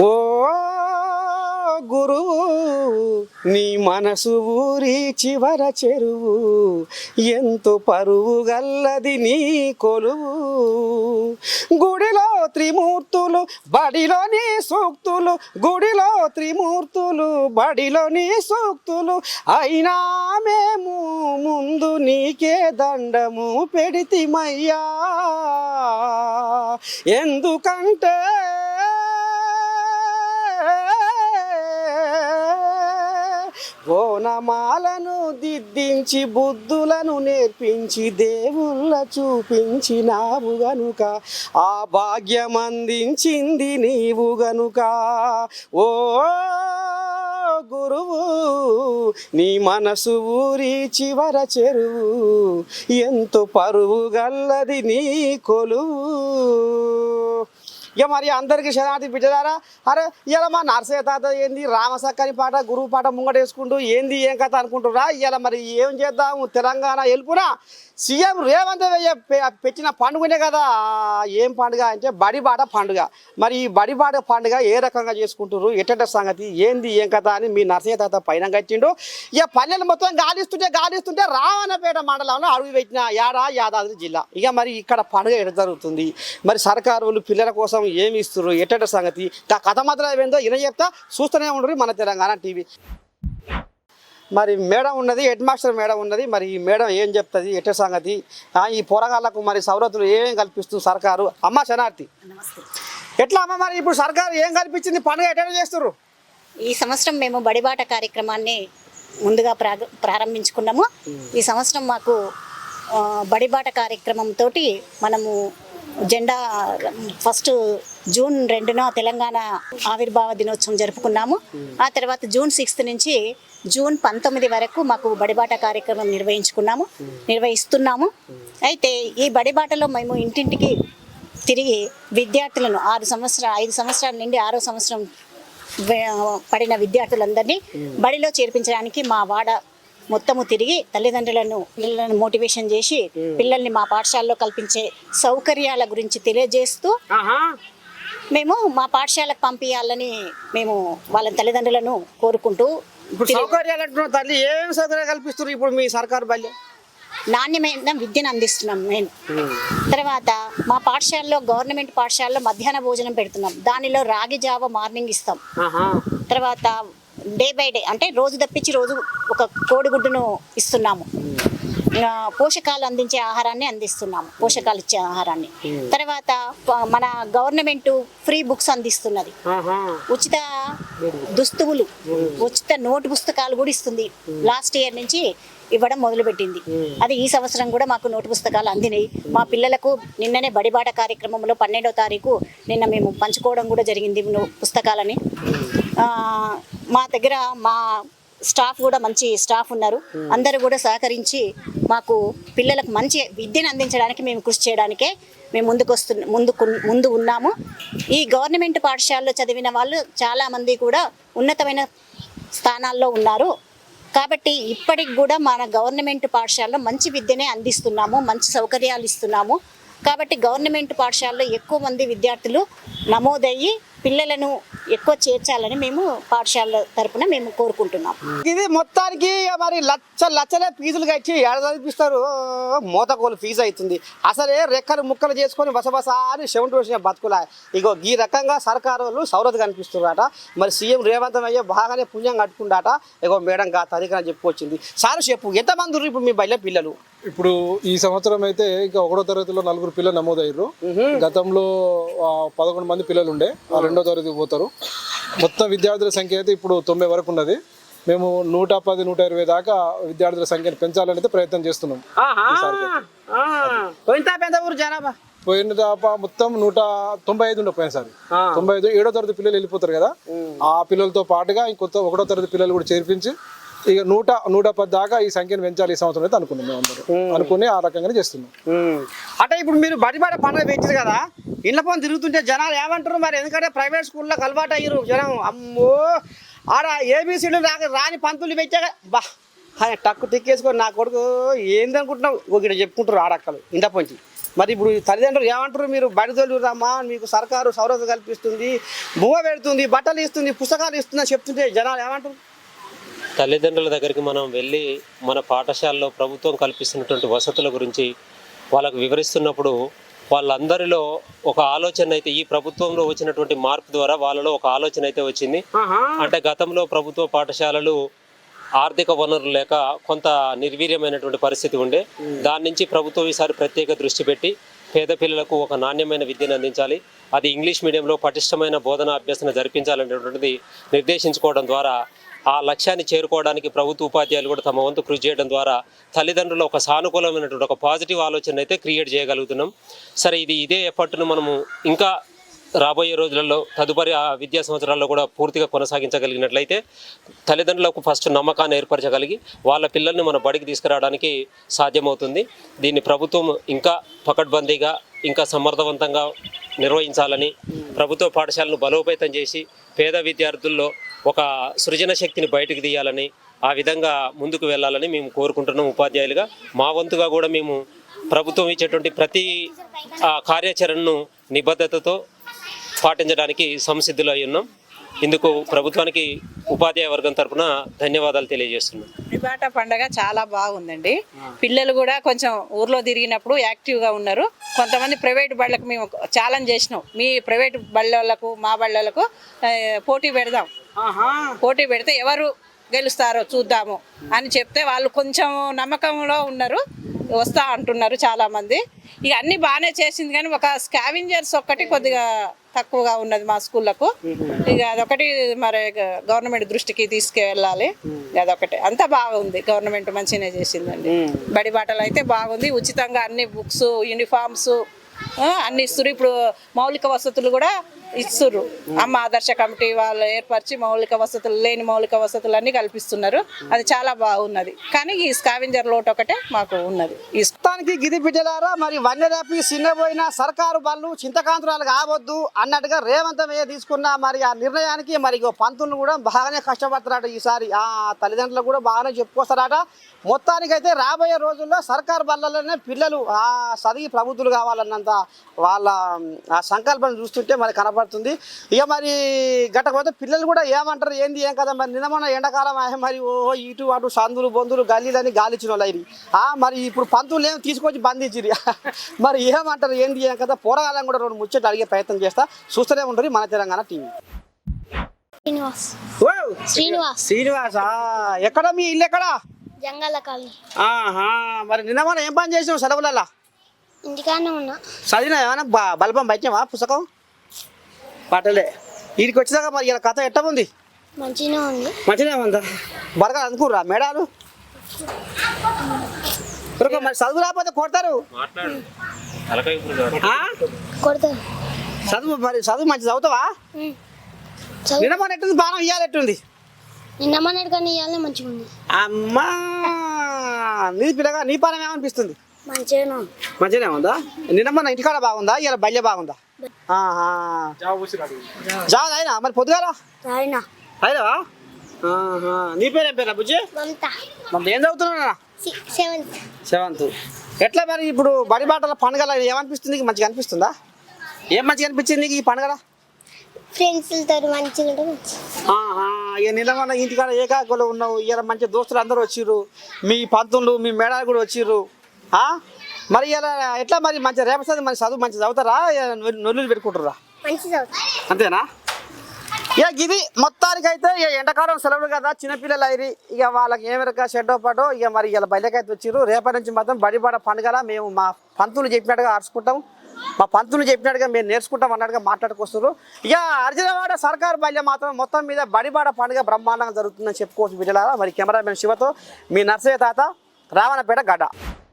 ఓ గురువు నీ మనసు ఊరి చివర చెరువు. ఎంతో పరువు గల్లది నీ కొలువు. గుడిలో త్రిమూర్తులు బడిలోని సూక్తులు. గుడిలో త్రిమూర్తులు బడిలోని సూక్తులు. అయినా మేము ముందు నీకే దండము పెడితిమయ్యా. ఎందుకంటే ఓనమాలను దిద్దించి బుద్ధులను నేర్పించి దేవుళ్ళ చూపించినావు గనుక ఆ భాగ్యం అందించింది నీవు గనుక. ఓ గురువు నీ మనసు ఊరి చివర చెరువు ఎంతో పరువు గల్లది నీ కొలువు. ఇక మరి అందరికి శరణార్థి బిడ్డలారా? అరే ఇలా మా నర్సయ్య తాత ఏంది? రామసక్కని పాట గురువు పాట ముంగట వేసుకుంటూ ఏంది ఏం కథ అనుకుంటురా ఇలా మరి ఏం చేద్దాము? తెలంగాణ వెళ్ళుపునా సీఎం రేవంత్ రెడ్డి పెట్టిన పండుగనే కదా. ఏం పండుగ అంటే బడిబాట పండుగ. మరి ఈ బడిబాట పండుగ ఏ రకంగా చేసుకుంటారు ఎట్ట సంగతి? ఏంది ఏం కథ అని మీ నర్సయ్య తాత పైన కట్టిండు. ఇక పల్లెలు మొత్తం గాలిస్తుంటే గాలిస్తుంటే రావణపేట మండలంలో అడుగు పెట్టిన యాడా యాదాద్రి జిల్లా. ఇక మరి ఇక్కడ పండుగ ఎడ జరుగుతుంది? మరి సర్కారు వాళ్ళు పిల్లల కోసం ఏమి ఇస్తారు ఎట్టట సంగతి? ఆ కథ మాత్రం ఏందో ఇన చెప్తా. చూస్తూనే ఉండరు మన తెలంగాణ టీవీ. మరి మేడం ఉన్నది హెడ్ మాస్టర్ మేడం ఉన్నది. మరి ఈ మేడం ఏం చెప్తుంది? ఎట్ట సంగతి? ఈ పోరగాళ్ళకు మరి సౌలతులు ఏమేం కల్పిస్తుంది సర్కారు? అమ్మ శనార్థి ఎట్లా అమ్మ మరి ఇప్పుడు సర్కారు ఏం కల్పించింది? పండుగ ఎట్ట చేస్తారు ఈ సంవత్సరం మేము బడిబాట కార్యక్రమాన్ని ముందుగా ప్రారంభించుకున్నాము. ఈ సంవత్సరం మాకు బడిబాట కార్యక్రమంతో మనము జెండా ఫస్ట్ జూన్ రెండున తెలంగాణ ఆవిర్భావ దినోత్సవం జరుపుకున్నాము. ఆ తర్వాత జూన్ సిక్స్త్ నుంచి జూన్ పంతొమ్మిది వరకు మాకు బడిబాట కార్యక్రమం నిర్వహించుకున్నాము నిర్వహిస్తున్నాము. అయితే ఈ బడిబాటలో మేము ఇంటింటికి తిరిగి విద్యార్థులను ఆరు సంవత్సరాలు ఐదు సంవత్సరాల నుండి ఆరో సంవత్సరం పడిన విద్యార్థులందరినీ బడిలో చేర్పించడానికి మా వాడ మొత్తము తిరిగి తల్లిదండ్రులను పిల్లలను మోటివేషన్ చేసి పిల్లల్ని మా పాఠశాలలో కల్పించే సౌకర్యాల గురించి తెలియజేస్తూ మేము మా పాఠశాలకు పంపించాలని మేము వాళ్ళ తల్లిదండ్రులను కోరుకుంటూ ఇప్పుడు సౌకర్యాలు అంటున్నావు తల్లి ఏం సౌకర్యాలు కల్పిస్తారు ఇప్పుడు మీ సర్కారు బల్లి? నాణ్యమైన విద్యను అందిస్తున్నాం మేము. తర్వాత మా పాఠశాలలో గవర్నమెంట్ పాఠశాలలో మధ్యాహ్న భోజనం పెడుతున్నాం. దానిలో రాగి జావ మార్నింగ్ ఇస్తాం. తర్వాత డే బై డే అంటే రోజు తప్పించి రోజు ఒక కోడిగుడ్డును ఇస్తున్నాము. పోషకాలు అందించే ఆహారాన్ని అందిస్తున్నాము పోషకాలు ఇచ్చే ఆహారాన్ని. తర్వాత మన గవర్నమెంట్ ఫ్రీ బుక్స్ అందిస్తున్నది. ఉచిత దుస్తువులు ఉచిత నోటు పుస్తకాలు కూడా ఇస్తుంది. లాస్ట్ ఇయర్ నుంచి ఇవ్వడం మొదలుపెట్టింది. అది ఈ సంవత్సరం కూడా మాకు నోటు పుస్తకాలు అందినాయి. మా పిల్లలకు నిన్ననే బడిబాట కార్యక్రమంలో పన్నెండో తారీఖు నిన్న మేము పంచుకోవడం కూడా జరిగింది పుస్తకాలని. మా దగ్గర మా స్టాఫ్ కూడా మంచి స్టాఫ్ ఉన్నారు. అందరూ కూడా సహకరించి మాకు పిల్లలకు మంచి విద్యను అందించడానికి మేము కృషి చేయడానికే మేము ముందుకు వస్తు ముందుకు ముందు ఉన్నాము. ఈ గవర్నమెంట్ పాఠశాలలో చదివిన వాళ్ళు చాలామంది కూడా ఉన్నతమైన స్థానాల్లో ఉన్నారు. కాబట్టి ఇప్పటికి కూడా మన గవర్నమెంట్ పాఠశాలలో మంచి విద్యనే అందిస్తున్నాము మంచి సౌకర్యాలు ఇస్తున్నాము. కాబట్టి గవర్నమెంట్ పాఠశాలలో ఎక్కువ మంది విద్యార్థులు నమోదయ్యి పిల్లలను ఎక్కువ చేర్చాలని మేము పాఠశాల తరపున మేము కోరుకుంటున్నాం. ఇది మొత్తానికి మరి లచ్చ లచ్చలే ఫీజులు కట్టి ఏడ చదివిస్తారు మోతకోలు ఫీజు అవుతుంది. అసలే రెక్కలు ముక్కలు చేసుకొని బసబస అని సెవెంటీ వచ్చిన బతుకులా. ఇగో ఈ రకంగా సర్కారు వాళ్ళు సౌరత కనిపిస్తున్నారట. మరి సీఎం రేవంత్ అయ్యే బాగానే పుణ్యం కట్టుకుంటాట ఇగో మేడం గా తదికన చెప్పుకొచ్చింది సార్ చెప్పు ఎంతమంది ఇప్పుడు మీ బయట పిల్లలు? ఇప్పుడు ఈ సంవత్సరం అయితే ఇంకా ఒకటో తరగతిలో నలుగురు పిల్లలు నమోదయ్యారు గతంలో పదకొండు మంది పిల్లలు ఉండే రెండో తరగతి పోతారు. మొత్తం విద్యార్థుల సంఖ్య అయితే ఇప్పుడు తొంభై వరకు ఉన్నది. మేము నూట పది నూట ఇరవై దాకా విద్యార్థుల సంఖ్యను పెంచాలని అయితే ప్రయత్నం చేస్తున్నాం. జనాభా పోయిన దాకా మొత్తం నూట తొంభై ఐదు ఉండే పోయినసారి ఆ. తొంభై ఐదు ఏడో తరగతి పిల్లలు వెళ్ళిపోతారు కదా. ఆ పిల్లలతో పాటుగా ఇంకొత్త ఒకటో తరగతి పిల్లలు కూడా చేర్పించి ఇక నూట నూట పది దాకా ఈ సంఖ్యను పెంచాలి ఈ సంవత్సరం అయితే అనుకున్నాం మేము అందరూ. అనుకుని ఆ రకంగానే చేస్తున్నాం. అంటే ఇప్పుడు మీరు బడి బడి పండుగ పెట్టారు కదా ఇండ్ల పని తిరుగుతుంటే జనాలు ఏమంటారు మరి? ఎందుకంటే ప్రైవేట్ స్కూల్లో అలవాటు అయ్యారు జనం. అమ్మో! ఆడ ఏబీసీలు రాక రాని పంతులు పెట్టాక బా టక్కు టిక్కేసుకొని నా కొడుకు ఏందనుకుంటున్నావు? ఒక చెప్పుకుంటారు ఆడక్కలు ఇంట పొంచి. మరి ఇప్పుడు తల్లిదండ్రులు ఏమంటారు మీరు? బడి తోలురామ్మా మీకు సర్కారు సౌరత కల్పిస్తుంది బువ్వ పెడుతుంది బట్టలు ఇస్తుంది పుస్తకాలు ఇస్తుంది అని చెప్తుంటే జనాలు ఏమంటారు తల్లిదండ్రుల దగ్గరికి మనం వెళ్ళి మన పాఠశాలలో ప్రభుత్వం కల్పిస్తున్నటువంటి వసతుల గురించి వాళ్ళకు వివరిస్తున్నప్పుడు వాళ్ళందరిలో ఒక ఆలోచన అయితే ఈ ప్రభుత్వంలో వచ్చినటువంటి మార్పు ద్వారా వాళ్ళలో ఒక ఆలోచన అయితే వచ్చింది. అంటే గతంలో ప్రభుత్వ పాఠశాలలు ఆర్థిక వనరులు లేక కొంత నిర్వీర్యమైనటువంటి పరిస్థితి ఉండే. దాని నుంచి ప్రభుత్వం ఈసారి ప్రత్యేక దృష్టి పెట్టి పేద పిల్లలకు ఒక నాణ్యమైన విద్యను అందించాలి. అది ఇంగ్లీష్ మీడియంలో పటిష్టమైన బోధన అభ్యసన జరిపించాలనేటువంటిది నిర్దేశించుకోవడం ద్వారా ఆ లక్ష్యాన్ని చేరుకోవడానికి ప్రభుత్వ ఉపాధ్యాయులు కూడా తమ వంతు కృషి చేయడం ద్వారా తల్లిదండ్రులు ఒక సానుకూలమైనటువంటి ఒక పాజిటివ్ ఆలోచన అయితే క్రియేట్ చేయగలుగుతున్నాం. సరే ఇది ఇదే ఎఫర్ట్ను మనము ఇంకా రాబోయే రోజులలో తదుపరి ఆ విద్యా సంవత్సరాల్లో కూడా పూర్తిగా కొనసాగించగలిగినట్లయితే తల్లిదండ్రులకు ఫస్ట్ నమ్మకాన్ని ఏర్పరచగలిగి వాళ్ళ పిల్లల్ని మన బడికి తీసుకురావడానికి సాధ్యమవుతుంది. దీన్ని ప్రభుత్వం ఇంకా పకడ్బందీగా ఇంకా సమర్థవంతంగా నిర్వహించాలని ప్రభుత్వ పాఠశాలను బలోపేతం చేసి పేద విద్యార్థుల్లో ఒక సృజన శక్తిని బయటకు తీయాలని ఆ విధంగా ముందుకు వెళ్ళాలని మేము కోరుకుంటున్నాం ఉపాధ్యాయులుగా. మా వంతుగా కూడా మేము ప్రభుత్వం ఇచ్చేటువంటి ప్రతి ఆ, కార్యాచరణను నిబద్ధతతో పాటించడానికి సంసిద్ధులు అయి ఉన్నాం. ఇందుకు ప్రభుత్వానికి ఉపాధ్యాయ వర్గం తరపున ధన్యవాదాలు తెలియజేస్తున్నాం. బాట పండగ చాలా బాగుందండి. పిల్లలు కూడా కొంచెం ఊర్లో తిరిగినప్పుడు యాక్టివ్గా ఉన్నారు. కొంతమంది ప్రైవేట్ బళ్ళకు మేము ఛాలెంజ్ చేసినాం. మీ ప్రైవేట్ బళ్ళకు మా బళ్ళకు పోటీ పెడదాం. పోటీ పెడితే ఎవరు గెలుస్తారో చూద్దాము అని చెప్తే వాళ్ళు కొంచెం నమ్మకంలో ఉన్నారు. వస్తా అంటున్నారు చాలా మంది ఇక అన్ని బాగానే చేసింది కానీ ఒక స్కావింజర్స్ ఒక్కటి కొద్దిగా తక్కువగా ఉన్నది మా స్కూళ్ళకు. ఇక అదొకటి మరి గవర్నమెంట్ దృష్టికి తీసుకువెళ్ళాలి అదొకటి. అంతా బాగుంది. గవర్నమెంట్ మంచిగానే చేసిందండి. బడి బాటలు అయితే బాగుంది. ఉచితంగా అన్ని బుక్స్ యూనిఫామ్స్ అన్ని ఇస్తున్నారు. ఇప్పుడు మౌలిక వసతులు కూడా ఇస్తుర్రు. అమ్మ ఆదర్శ కమిటీ వాళ్ళు ఏర్పరిచి మౌలిక వసతులు లేని మౌలిక వసతులు కల్పిస్తున్నారు. అది చాలా బాగున్నది. కానీ ఈ స్కావెంజర్ లోటు ఒకటే మాకు ఉన్నది. ఇష్టానికి గిది బిడ్డలారా మరి వన్యదాపి చిన్నపోయిన సర్కారు బళ్ళు చింతకాంతురాలు కావద్దు అన్నట్టుగా రేవంతమయ్య తీసుకున్న మరి ఆ నిర్ణయానికి మరి పంతులు కూడా బాగానే కష్టపడతారట ఈసారి. ఆ తల్లిదండ్రులు కూడా బాగానే చెప్పుకొస్తారట. మొత్తానికైతే రాబోయే రోజుల్లో సర్కారు బళ్ళలోనే పిల్లలు ఆ చదివి ప్రబుద్ధులు కావాలన్నంత వాళ్ళ ఆ సంకల్పం చూస్తుంటే మరి కనపడుతుంది. ఇక మరి గట్టకపోతే పిల్లలు కూడా ఏమంటారు? ఏంది ఏం కదా మరి నిన్న ఎండాకాలం మరి ఓ ఇటు అటు సందులు బొందులు గల్లీలని గాలిచ్చిన వాళ్ళు మరి ఇప్పుడు పంతులు ఏం తీసుకొచ్చి బంధించిరి మరి ఏమంటారు? ఏంది ఏం కదా పోరగాలని కూడా రెండు ముచ్చట్లు అడిగే ప్రయత్నం చేస్తా. చూస్తూనే ఉండరు మన తెలంగాణ టీవీ. శ్రీనివాస్! శ్రీనివాస్. ఎక్కడ మీ ఇల్లు ఎక్కడ? జంగాల కాలనీ. ఆహా మరి నిన్న ఏం పని చేసినావు సెలవులలో ఇంటికానే ఉన్నా. చదివినా ఏమైనా బల్బం బయటవా పుస్తకం? పట్టలే వీడికి వచ్చేదాకా మరి ఇలా కథ ఎట్ట ఉంది? మంచిగానే ఉంది. మంచిగా ఉందా? బరగా అనుకుర్రా మేడాలు? మరి చదువు రాకపోతే కొడతారు? ఆ? కొడతారు. చదువు మరి చదువు మంచి చదువుతావా? ఉమ్. చదువు. నిన్న మొన్న ఎట్టుంది బాణం ఇయ్యాలి ఎట్టుంది నిన్న మొన్నటి కానీ ఇవ్వాలి మంచిగా ఉంది. అమ్మా! నీ పిల్లగా నీ పానం ఏమనిపిస్తుంది? మంచిగానే ఉంది. మంచిగానే ఉందా? నిన్న మొన్న ఇంటికాడ బాగుందా? ఇలా బల్య బాగుందా? అయినా మరి పొద్దుగాల? అయినావా నీ పేరు ఏం పేరా బుజ్జి? మమత. మరి ఏం చదువుతున్నా సెవెంత్. ఎట్లా మరి ఇప్పుడు బడి బాటల పండుగల ఏమనిపిస్తుంది? నీకు మంచిగా అనిపిస్తుందా? ఏం మంచిగా అనిపించింది నీకు ఈ మంచిగా ఆహా, ఇక నిన్న ఇంటికాడ ఏకాకులు ఉన్నావు. ఇక మంచి దోస్తులు అందరూ వచ్చిర్రు. మీ పంతులు మీ మేడాలు కూడా వచ్చిర్రు. ఆ? మరి ఇలా ఎట్లా మరి మంచిగా రేపటి మరి చదువు మంచిగా చదువుతారా? నొల్లు పెట్టుకుంటారా మంచి అంతేనా? ఇక ఇది మొత్తానికైతే ఇక ఎండాకాలం సెలవులు కదా చిన్నపిల్లలు అయిరి ఇక వాళ్ళకి ఏమెరక షెడ్డో పాటో ఇక మరి ఇలా బయటకైతే వచ్చిర్రు. రేపటి నుంచి మాత్రం బడిబాడ పండుగల మేము మా పంతులు చెప్పినట్టుగా ఆడుచుకుంటాం మా పంతులు చెప్పినట్టుగా మేము నేర్చుకుంటాం అన్నట్టుగా మాట్లాడుకొస్తారు ఇక అర్జునవాడ సర్కారు బల్య మాత్రం మొత్తం మీద బడిబాడ పండుగ బ్రహ్మాండంగా జరుగుతుందని చెప్పుకోవచ్చు బిడ్డలారా. మరి కెమెరామెన్ శివతో మీ నర్సయ్య తాత రావణపేట గడ్డ.